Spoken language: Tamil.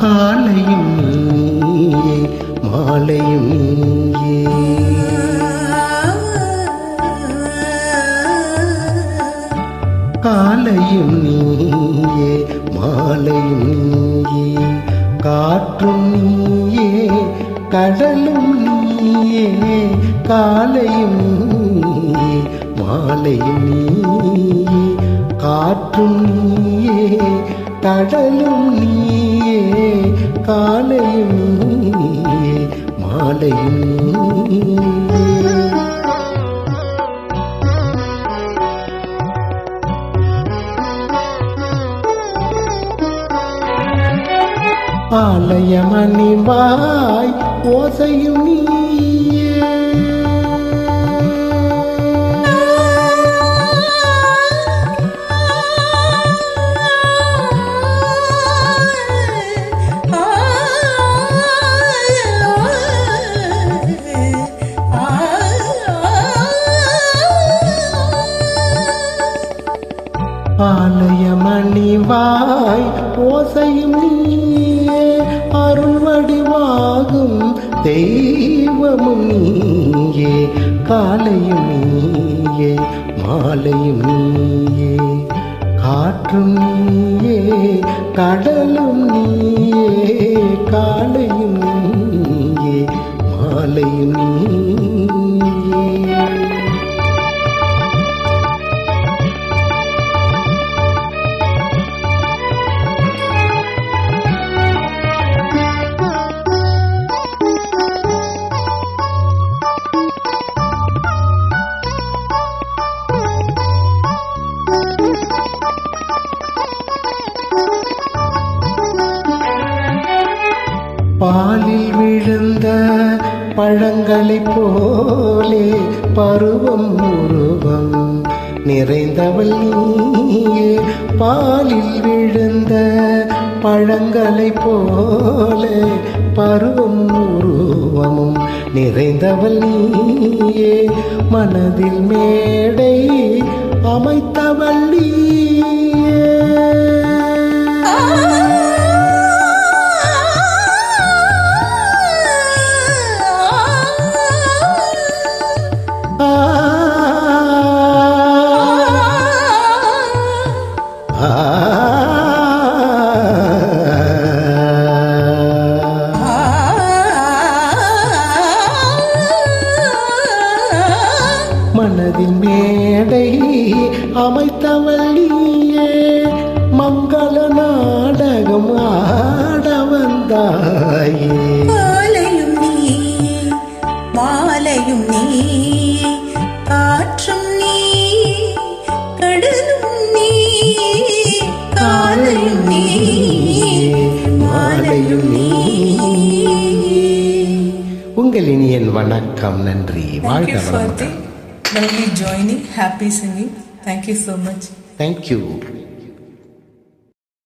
காலையும் நீயே மாலையும் நீயே காலையும் நீயே மாலையும் நீயே காற்றும் நீயே கடலும் நீயே காலையும் நீயே மாலையும் நீயே காற்றும் நீயே கடலும் நீயே. காலையும் மாலையும் ஆலயமணிவாய் ஓசையும் நீ ஆலயமணிவாய் ஓசையும் நீயே அருள்வடிவாகும் தெய்வமும் நீயே காலையும் நீயே மாலையும் நீயே காற்றும் நீயே கடலும் நீயே காலையும் நீயே மாலையும் நீயே. பாலில் விழுந்த பழங்களைப் போலே பருவம் உருவம் நிறைந்தவள் நீயே. பாலில் விழுந்த பழங்களைப் போலே பருவம் உருவமும் நிறைந்தவள் நீயே. மனதில் மேடை அமைத்தவள் நீ மனதின் மேடை அமைத்தவள் நீயே மங்கள நாடகம் ஆட வந்தாயே. மாலையும் நீ உங்கள் இனியன் வணக்கம் நன்றி Thank வாழ்க you for வளமுடன் the lovely joining, happy singing. Thank you so much. Thank you